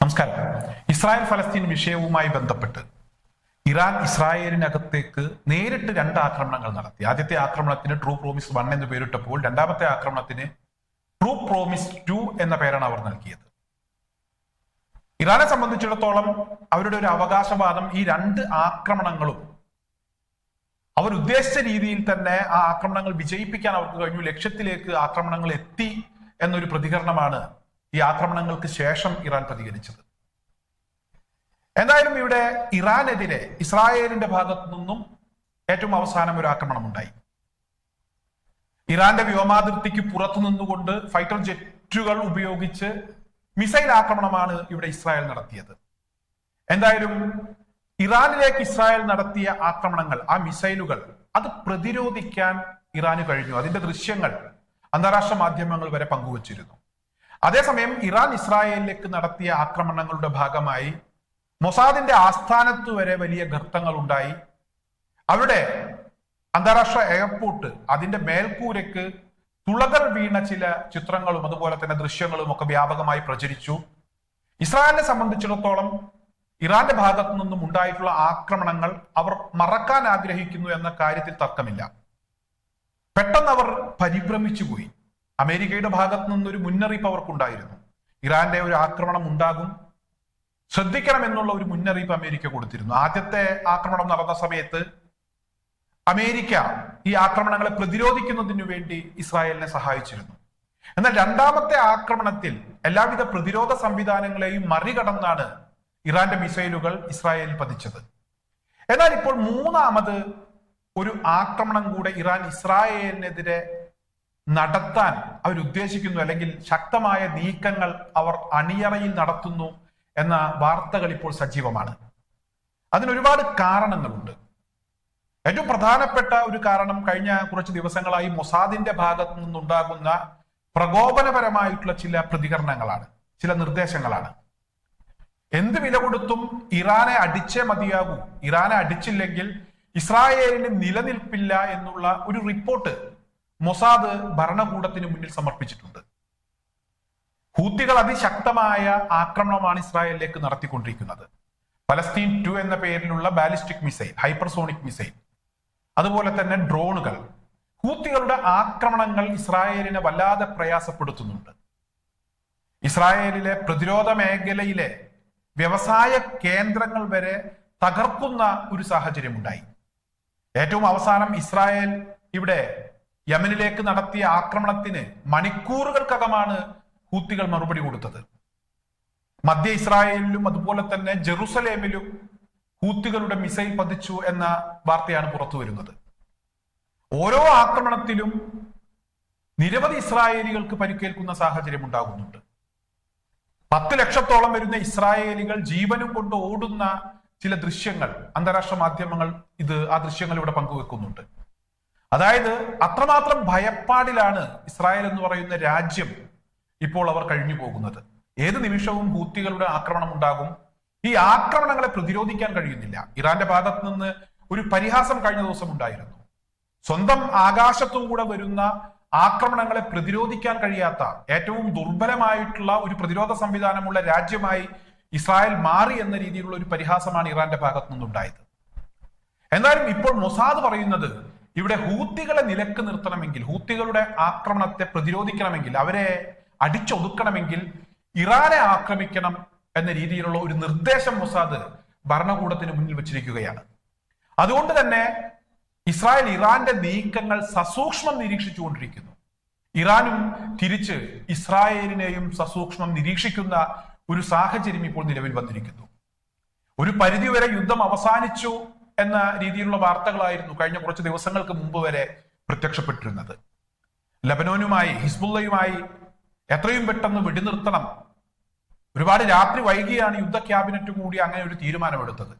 നമസ്കാരം. ഇസ്രായേൽ ഫലസ്തീൻ വിഷയവുമായി ബന്ധപ്പെട്ട് ഇറാൻ ഇസ്രായേലിനകത്തേക്ക് നേരിട്ട് രണ്ട് ആക്രമണങ്ങൾ നടത്തി. ആദ്യത്തെ ആക്രമണത്തിന് ട്രൂ പ്രോമിസ് വൺ എന്ന് പേരിട്ടപ്പോൾ രണ്ടാമത്തെ ആക്രമണത്തിന് ട്രൂ പ്രോമിസ് ടു എന്ന പേരാണ് അവർ നൽകിയത്. ഇറാനെ സംബന്ധിച്ചിടത്തോളം അവരുടെ ഒരു അവകാശവാദം ഈ രണ്ട് ആക്രമണങ്ങളും അവർ ഉദ്ദേശിച്ച രീതിയിൽ തന്നെ ആ ആക്രമണങ്ങൾ വിജയിപ്പിക്കാൻ അവർക്ക് കഴിഞ്ഞു. ലക്ഷ്യത്തിലേക്ക് ആക്രമണങ്ങൾ എത്തി എന്നൊരു പ്രതികരണമാണ് ഈ ആക്രമണങ്ങൾക്ക് ശേഷം ഇറാൻ പ്രതികരിച്ചത്. എന്തായാലും ഇവിടെ ഇറാനെതിരെ ഇസ്രായേലിന്റെ ഭാഗത്തു നിന്നും ഏറ്റവും അവസാനം ഒരു ആക്രമണം ഉണ്ടായി ഇറാന്റെ വ്യോമാതിർത്തിക്ക് പുറത്തു നിന്നുകൊണ്ട് ഫൈറ്റർ ജെറ്റുകൾ ഉപയോഗിച്ച് മിസൈൽ ആക്രമണമാണ് ഇവിടെ ഇസ്രായേൽ നടത്തിയത്. എന്തായാലും ഇറാനിലേക്ക് ഇസ്രായേൽ നടത്തിയ ആക്രമണങ്ങൾ ആ മിസൈലുകൾ അത് പ്രതിരോധിക്കാൻ ഇറാന് കഴിഞ്ഞു. അതിന്റെ ദൃശ്യങ്ങൾ അന്താരാഷ്ട്ര മാധ്യമങ്ങൾ വരെ പങ്കുവച്ചിരുന്നു. അതേസമയം ഇറാൻ ഇസ്രായേലിലേക്ക് നടത്തിയ ആക്രമണങ്ങളുടെ ഭാഗമായി മൊസാദിന്റെ ആസ്ഥാനത്ത് വരെ വലിയ ഗർത്തങ്ങൾ ഉണ്ടായി അവിടെ അന്താരാഷ്ട്ര എയർപോർട്ട് അതിന്റെ മേൽക്കൂരയ്ക്ക് തുളകൾ വീണ ചില ചിത്രങ്ങളും അതുപോലെ തന്നെ ദൃശ്യങ്ങളും ഒക്കെ വ്യാപകമായി പ്രചരിച്ചു. ഇസ്രായേലിനെ സംബന്ധിച്ചിടത്തോളം ഇറാന്റെ ഭാഗത്തു നിന്നും ഉണ്ടായിട്ടുള്ള ആക്രമണങ്ങൾ അവർ മറക്കാൻ ആഗ്രഹിക്കുന്നു എന്ന കാര്യത്തിൽ തർക്കമില്ല. പെട്ടെന്ന് അവർ പരിഭ്രമിച്ചു പോയി അമേരിക്കയുടെ ഭാഗത്തു നിന്നൊരു മുന്നറിയിപ്പ് അവർക്കുണ്ടായിരുന്നു. ഇറാന്റെ ഒരു ആക്രമണം ഉണ്ടാകും. ശ്രദ്ധിക്കണം എന്നുള്ള ഒരു മുന്നറിയിപ്പ് അമേരിക്ക കൊടുത്തിരുന്നു. ആദ്യത്തെ ആക്രമണം നടന്ന സമയത്ത് അമേരിക്ക ഈ ആക്രമണങ്ങളെ പ്രതിരോധിക്കുന്നതിനു വേണ്ടി ഇസ്രായേലിനെ സഹായിച്ചിരുന്നു. എന്നാൽ രണ്ടാമത്തെ ആക്രമണത്തിൽ എല്ലാവിധ പ്രതിരോധ സംവിധാനങ്ങളെയും മറികടന്നാണ് ഇറാന്റെ മിസൈലുകൾ ഇസ്രായേലിൽ പതിച്ചത്. എന്നാൽ ഇപ്പോൾ മൂന്നാമത് ഒരു ആക്രമണം കൂടെ ഇറാൻ ഇസ്രായേലിനെതിരെ നടത്താൻ അവർ ഉദ്ദേശിക്കുന്നു അല്ലെങ്കിൽ ശക്തമായ നീക്കങ്ങൾ അവർ അണിയറയിൽ നടത്തുന്നു എന്ന വാർത്തകൾ ഇപ്പോൾ സജീവമാണ്. അതിനൊരുപാട് കാരണങ്ങളുണ്ട്. ഏറ്റവും പ്രധാനപ്പെട്ട ഒരു കാരണം കഴിഞ്ഞ കുറച്ച് ദിവസങ്ങളായി മൊസാദിന്റെ ഭാഗത്തു നിന്നുണ്ടാകുന്ന പ്രകോപനപരമായിട്ടുള്ള ചില പ്രതികരണങ്ങളാണ് ചില നിർദ്ദേശങ്ങളാണ്. എന്ത് വില കൊടുത്തും ഇറാനെ അടിച്ചേ മതിയാകൂ. ഇറാനെ അടിച്ചില്ലെങ്കിൽ ഇസ്രായേലിന് നിലനിൽപ്പില്ല എന്നുള്ള ഒരു റിപ്പോർട്ട് മൊസാദ് ഭരണകൂടത്തിന് മുന്നിൽ സമർപ്പിച്ചിട്ടുണ്ട്. ഹൂത്തികൾ അതിശക്തമായ ആക്രമണമാണ് ഇസ്രായേലിലേക്ക് നടത്തിക്കൊണ്ടിരിക്കുന്നത്. പലസ്തീൻ ടു എന്ന പേരിലുള്ള ബാലിസ്റ്റിക് മിസൈൽ ഹൈപ്പർസോണിക് മിസൈൽ അതുപോലെ തന്നെ ഡ്രോണുകൾ. ഹൂത്തികളുടെ ആക്രമണങ്ങൾ ഇസ്രായേലിനെ വല്ലാതെ പ്രയാസപ്പെടുത്തുന്നുണ്ട്. ഇസ്രായേലിലെ പ്രതിരോധ മേഖലയിലെ വ്യവസായ കേന്ദ്രങ്ങൾ വരെ തകർക്കുന്ന ഒരു സാഹചര്യമുണ്ടായി. ഏറ്റവും അവസാനം ഇസ്രായേൽ ഇവിടെ യമനിലേക്ക് നടത്തിയ ആക്രമണത്തിന് മണിക്കൂറുകൾക്കകമാണ് ഹൂത്തികൾ മറുപടി കൊടുത്തത്. മധ്യ ഇസ്രായേലിലും അതുപോലെ തന്നെ ജെറുസലേമിലും ഹൂത്തികളുടെ മിസൈൽ പതിച്ചു എന്ന വാർത്തയാണ് പുറത്തു വരുന്നത്. ഓരോ ആക്രമണത്തിലും നിരവധി ഇസ്രായേലികൾക്ക് പരിക്കേൽക്കുന്ന സാഹചര്യം ഉണ്ടാകുന്നുണ്ട്. പത്ത് ലക്ഷത്തോളം വരുന്ന ഇസ്രായേലികൾ ജീവനും കൊണ്ട് ഓടുന്ന ചില ദൃശ്യങ്ങൾ അന്താരാഷ്ട്ര മാധ്യമങ്ങൾ ഇത് ആ ദൃശ്യങ്ങൾ ഇവിടെ പങ്കുവെക്കുന്നുണ്ട്. അതായത് അത്രമാത്രം ഭയപ്പാടിലാണ് ഇസ്രായേൽ എന്ന് പറയുന്ന രാജ്യം ഇപ്പോൾ അവർ കഴിഞ്ഞു പോകുന്നത്. ഏത് നിമിഷവും ഹൂത്തികളുടെ ആക്രമണം ഉണ്ടാകും. ഈ ആക്രമണങ്ങളെ പ്രതിരോധിക്കാൻ കഴിയുന്നില്ല. ഇറാന്റെ ഭാഗത്ത് നിന്ന് ഒരു പരിഹാസം കഴിഞ്ഞ ദിവസം ഉണ്ടായിരുന്നു. സ്വന്തം ആകാശത്തുകൂടെ വരുന്ന ആക്രമണങ്ങളെ പ്രതിരോധിക്കാൻ കഴിയാത്ത ഏറ്റവും ദുർബലമായിട്ടുള്ള ഒരു പ്രതിരോധ സംവിധാനമുള്ള രാജ്യമായി ഇസ്രായേൽ മാറി എന്ന രീതിയിലുള്ള ഒരു പരിഹാസമാണ് ഇറാന്റെ ഭാഗത്തു നിന്നുണ്ടായത്. എന്നാലും ഇപ്പോൾ മൊസാദ് പറയുന്നത് ഇവിടെ ഹൂത്തികളെ നിലയ്ക്ക് നിർത്തണമെങ്കിൽ ഹൂത്തികളുടെ ആക്രമണത്തെ പ്രതിരോധിക്കണമെങ്കിൽ അവരെ അടിച്ചൊതുക്കണമെങ്കിൽ ഇറാനെ ആക്രമിക്കണം എന്ന രീതിയിലുള്ള ഒരു നിർദ്ദേശം മൊസാദ് ഭരണകൂടത്തിന് മുന്നിൽ വെച്ചിരിക്കുകയാണ്. അതുകൊണ്ട് തന്നെ ഇസ്രായേൽ ഇറാന്റെ നീക്കങ്ങൾ സസൂക്ഷ്മം നിരീക്ഷിച്ചുകൊണ്ടിരിക്കുന്നു. ഇറാനും തിരിച്ച് ഇസ്രായേലിനെയും സസൂക്ഷ്മം നിരീക്ഷിക്കുന്ന ഒരു സാഹചര്യം ഇപ്പോൾ നിലവിൽ വന്നിരിക്കുന്നു. ഒരു പരിധിവരെ യുദ്ധം അവസാനിച്ചു. എന്ന രീതിയിലുള്ള വാർത്തകളായിരുന്നു കഴിഞ്ഞ കുറച്ച് ദിവസങ്ങൾക്ക് മുമ്പ് വരെ പ്രത്യക്ഷപ്പെട്ടിരുന്നത്. ലബനോനുമായി ഹിസ്ബുള്ളയുമായി എത്രയും പെട്ടെന്ന് വെടിനിർത്തണം. ഒരുപാട് രാത്രി വൈകിയാണ് യുദ്ധ ക്യാബിനറ്റ് കൂടി അങ്ങനെ ഒരു തീരുമാനമെടുത്തത്.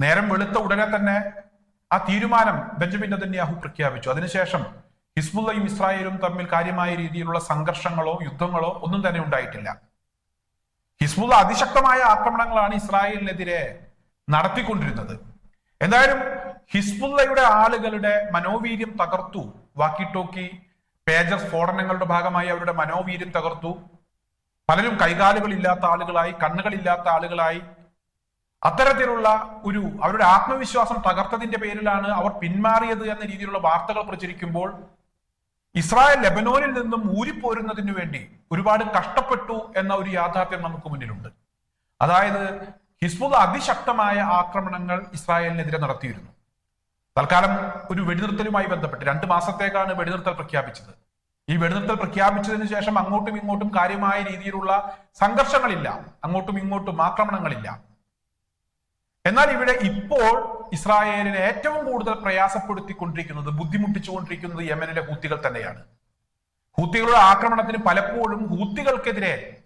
നേരം വെളുത്ത ഉടനെ തന്നെ ആ തീരുമാനം ബെഞ്ചമിൻ നെതന്യാഹു പ്രഖ്യാപിച്ചു. അതിനുശേഷം ഹിസ്ബുള്ളയും ഇസ്രായേലും തമ്മിൽ കാര്യമായ രീതിയിലുള്ള സംഘർഷങ്ങളോ യുദ്ധങ്ങളോ ഒന്നും തന്നെ ഉണ്ടായിട്ടില്ല. ഹിസ്ബുള്ള അതിശക്തമായ ആക്രമണങ്ങളാണ് ഇസ്രായേലിനെതിരെ നടത്തിക്കൊണ്ടിരുന്നത്. എന്തായാലും ഹിസ്ബുള്ളയുടെ ആളുകളുടെ മനോവീര്യം തകർത്തു. വാക്കി ടോക്കി പേജർ സ്ഫോടനങ്ങളുടെ ഭാഗമായി അവരുടെ മനോവീര്യം തകർത്തു. പലരും കൈകാലുകളില്ലാത്ത ആളുകളായി കണ്ണുകളില്ലാത്ത ആളുകളായി. അത്തരത്തിലുള്ള ഒരു അവരുടെ ആത്മവിശ്വാസം തകർത്തതിന്റെ പേരിലാണ് അവർ പിന്മാറിയത് എന്ന രീതിയിലുള്ള വാർത്തകൾ പ്രചരിക്കുമ്പോൾ ഇസ്രായേൽ ലെബനോനിൽ നിന്നും ഊരിപ്പോരുന്നതിനു വേണ്ടി ഒരുപാട് കഷ്ടപ്പെട്ടു എന്ന ഒരു യാഥാർത്ഥ്യം നമുക്ക് മുന്നിലുണ്ട്. അതായത് ഹിസ്ബുള്ള അതിശക്തമായ ആക്രമണങ്ങൾ ഇസ്രായേലിനെതിരെ നടത്തിയിരുന്നു. തൽക്കാലം ഒരു വെടിനിർത്തലുമായി ബന്ധപ്പെട്ട് രണ്ട് മാസത്തേക്കാണ് വെടിനിർത്തൽ പ്രഖ്യാപിച്ചത്. ഈ വെടിനിർത്തൽ പ്രഖ്യാപിച്ചതിന് ശേഷം അങ്ങോട്ടും ഇങ്ങോട്ടും കാര്യമായ രീതിയിലുള്ള സംഘർഷങ്ങളില്ല. അങ്ങോട്ടും ഇങ്ങോട്ടും ആക്രമണങ്ങളില്ല. എന്നാൽ ഇവിടെ ഇപ്പോൾ ഇസ്രായേലിനെ ഏറ്റവും കൂടുതൽ പ്രയാസപ്പെടുത്തിക്കൊണ്ടിരിക്കുന്നത് ബുദ്ധിമുട്ടിച്ചുകൊണ്ടിരിക്കുന്നത് യമനിലെ ഹൂത്തികൾ തന്നെയാണ്. ഹൂത്തികളുടെ ആക്രമണത്തിന് പലപ്പോഴും ഹൂത്തികൾക്കെതിരെ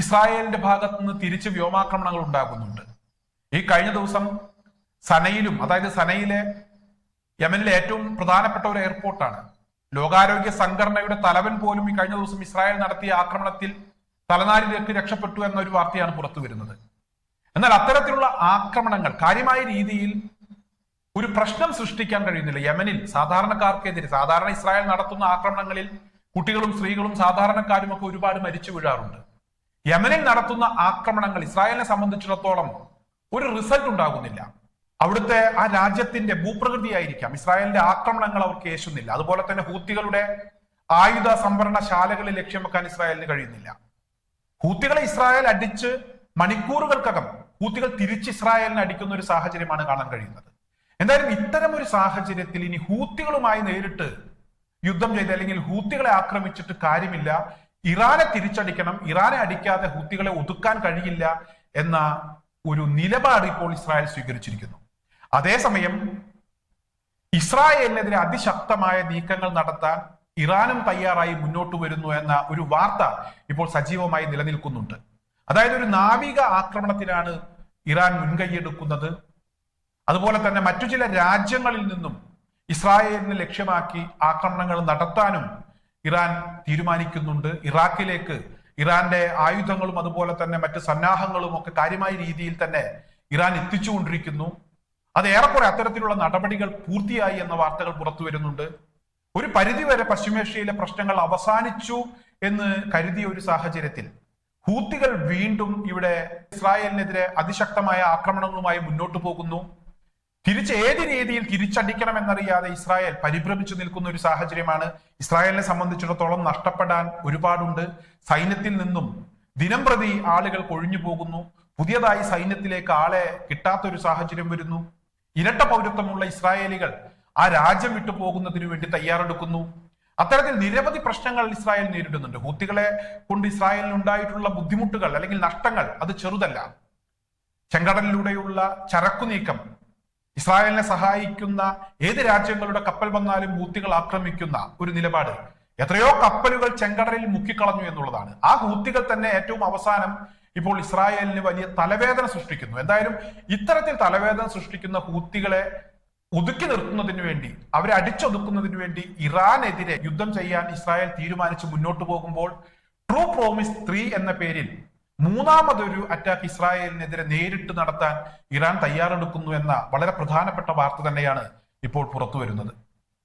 ഇസ്രായേലിന്റെ ഭാഗത്ത് നിന്ന് തിരിച്ച് വ്യോമാക്രമണങ്ങൾ ഉണ്ടാകുന്നുണ്ട്. ഈ കഴിഞ്ഞ ദിവസം സനയിലും അതായത് സനയിലെ യമനിലെ ഏറ്റവും പ്രധാനപ്പെട്ട ഒരു എയർപോർട്ടാണ്. ലോകാരോഗ്യ സംഘടനയുടെ തലവൻ പോലും ഈ കഴിഞ്ഞ ദിവസം ഇസ്രായേൽ നടത്തിയ ആക്രമണത്തിൽ തലനാരിലേക്ക് രക്ഷപ്പെട്ടു എന്നൊരു വാർത്തയാണ് പുറത്തു വരുന്നത്. എന്നാൽ അത്തരത്തിലുള്ള ആക്രമണങ്ങൾ കാര്യമായ രീതിയിൽ ഒരു പ്രശ്നം സൃഷ്ടിക്കാൻ കഴിയുന്നില്ല. യമനിൽ സാധാരണക്കാർക്കെതിരെ സാധാരണ ഇസ്രായേൽ നടത്തുന്ന ആക്രമണങ്ങളിൽ കുട്ടികളും സ്ത്രീകളും സാധാരണക്കാരും ഒക്കെ ഒരുപാട് മരിച്ചു വീഴാറുണ്ട്. യമനിൽ നടത്തുന്ന ആക്രമണങ്ങൾ ഇസ്രായേലിനെ സംബന്ധിച്ചിടത്തോളം ഒരു റിസൾട്ട് ഉണ്ടാകുന്നില്ല. അവിടുത്തെ ആ രാജ്യത്തിന്റെ ഭൂപ്രകൃതി ഭൂപ്രകൃതിയായിരിക്കാം. ഇസ്രായേലിന്റെ ആക്രമണങ്ങൾ അവർക്ക് യേശുന്നില്ല അതുപോലെ തന്നെ ഹൂത്തികളുടെ ആയുധ സംഭരണശാലകളിൽ ലക്ഷ്യം വെക്കാൻ ഇസ്രായേലിന് കഴിയുന്നില്ല. ഹൂത്തികളെ ഇസ്രായേൽ അടിച്ച് മണിക്കൂറുകൾക്കകം ഹൂത്തികൾ തിരിച്ച് ഇസ്രായേലിനെ അടിക്കുന്ന ഒരു സാഹചര്യമാണ് കാണാൻ കഴിയുന്നത്. എന്തായാലും ഇത്തരം ഒരു സാഹചര്യത്തിൽ ഇനി ഹൂത്തികളുമായി നേരിട്ട് യുദ്ധം ചെയ്ത് അല്ലെങ്കിൽ ഹൂത്തികളെ ആക്രമിച്ചിട്ട് കാര്യമില്ല. ഇറാനെ തിരിച്ചടിക്കണം ഇറാനെ അടിക്കാതെ ഹുത്തികളെ ഒതുക്കാൻ കഴിയില്ല എന്ന ഒരു നിലപാട് ഇപ്പോൾ ഇസ്രായേൽ സ്വീകരിച്ചിരിക്കുന്നു. അതേസമയം ഇസ്രായേലിനെതിരെ അതിശക്തമായ നീക്കങ്ങൾ നടത്താൻ ഇറാനും തയ്യാറായി മുന്നോട്ട് വരുന്നു എന്ന ഒരു വാർത്ത ഇപ്പോൾ സജീവമായി നിലനിൽക്കുന്നുണ്ട്. അതായത് ഒരു നാവിക ആക്രമണത്തിനാണ് ഇറാൻ മുൻകൈയെടുക്കുന്നത്. അതുപോലെ തന്നെ മറ്റു ചില രാജ്യങ്ങളിൽ നിന്നും ഇസ്രായേലിനെ ലക്ഷ്യമാക്കി ആക്രമണങ്ങൾ നടത്താനും ഇറാൻ തീരുമാനിക്കുന്നുണ്ട്. ഇറാഖിലേക്ക് ഇറാന്റെ ആയുധങ്ങളും അതുപോലെ തന്നെ മറ്റ് സന്നാഹങ്ങളും ഒക്കെ കാര്യമായ രീതിയിൽ തന്നെ ഇറാൻ എത്തിച്ചുകൊണ്ടിരിക്കുന്നു. അത് ഏറെക്കുറെ അത്തരത്തിലുള്ള നടപടികൾ പൂർത്തിയായി എന്ന വാർത്തകൾ പുറത്തു വരുന്നുണ്ട്. ഒരു പരിധിവരെ പശ്ചിമേഷ്യയിലെ പ്രശ്നങ്ങൾ അവസാനിച്ചു എന്ന് കരുതിയ ഒരു സാഹചര്യത്തിൽ ഹൂത്തികൾ വീണ്ടും ഇവിടെ ഇസ്രായേലിനെതിരെ അതിശക്തമായ ആക്രമണങ്ങളുമായി മുന്നോട്ടു പോകുന്നു. തിരിച്ച് ഏത് രീതിയിൽ തിരിച്ചടിക്കണം എന്നറിയാതെ ഇസ്രായേൽ പരിഭ്രമിച്ചു നിൽക്കുന്ന ഒരു സാഹചര്യമാണ്. ഇസ്രായേലിനെ സംബന്ധിച്ചിടത്തോളം നഷ്ടപ്പെടാൻ ഒരുപാടുണ്ട്. സൈന്യത്തിൽ നിന്നും ദിനം പ്രതി ആളുകൾ കൊഴിഞ്ഞു പോകുന്നു. പുതിയതായി സൈന്യത്തിലേക്ക് ആളെ കിട്ടാത്ത ഒരു സാഹചര്യം വരുന്നു. ഇരട്ട പൗരത്വമുള്ള ഇസ്രായേലികൾ ആ രാജ്യം വിട്ടു പോകുന്നതിന് വേണ്ടി തയ്യാറെടുക്കുന്നു. അത്തരത്തിൽ നിരവധി പ്രശ്നങ്ങൾ ഇസ്രായേൽ നേരിടുന്നുണ്ട്. ഹൂത്തികളെ കൊണ്ട് ഇസ്രായേലിന് ഉണ്ടായിട്ടുള്ള ബുദ്ധിമുട്ടുകൾ അല്ലെങ്കിൽ നഷ്ടങ്ങൾ അത് ചെറുതല്ല. ചെങ്കടലിലൂടെയുള്ള ചരക്കു നീക്കം ഇസ്രായേലിനെ സഹായിക്കുന്ന ഏത് രാജ്യങ്ങളുടെ കപ്പൽ വന്നാലും ഹൂത്തികൾ ആക്രമിക്കുന്ന ഒരു നിലപാട്. എത്രയോ കപ്പലുകൾ ചെങ്കടലിൽ മുക്കിക്കളഞ്ഞു എന്നുള്ളതാണ്. ആ ഹൂത്തികൾ തന്നെ ഏറ്റവും അവസാനം ഇപ്പോൾ ഇസ്രായേലിന് വലിയ തലവേദന സൃഷ്ടിക്കുന്നു. എന്തായാലും ഇത്തരത്തിൽ തലവേദന സൃഷ്ടിക്കുന്ന ഹൂത്തികളെ ഒതുക്കി നിർത്തുന്നതിന് വേണ്ടി അവരെ അടിച്ചൊതുക്കുന്നതിന് വേണ്ടി ഇറാനെതിരെ യുദ്ധം ചെയ്യാൻ ഇസ്രായേൽ തീരുമാനിച്ച് മുന്നോട്ട് പോകുമ്പോൾ ട്രൂ പ്രോമിസ് ത്രീ എന്ന പേരിൽ മൂന്നാമതൊരു അറ്റാക്ക് ഇസ്രായേലിനെതിരെ നേരിട്ട് നടത്താൻ ഇറാൻ തയ്യാറെടുക്കുന്നു എന്ന വളരെ പ്രധാനപ്പെട്ട വാർത്ത തന്നെയാണ് ഇപ്പോൾ പുറത്തു വരുന്നത്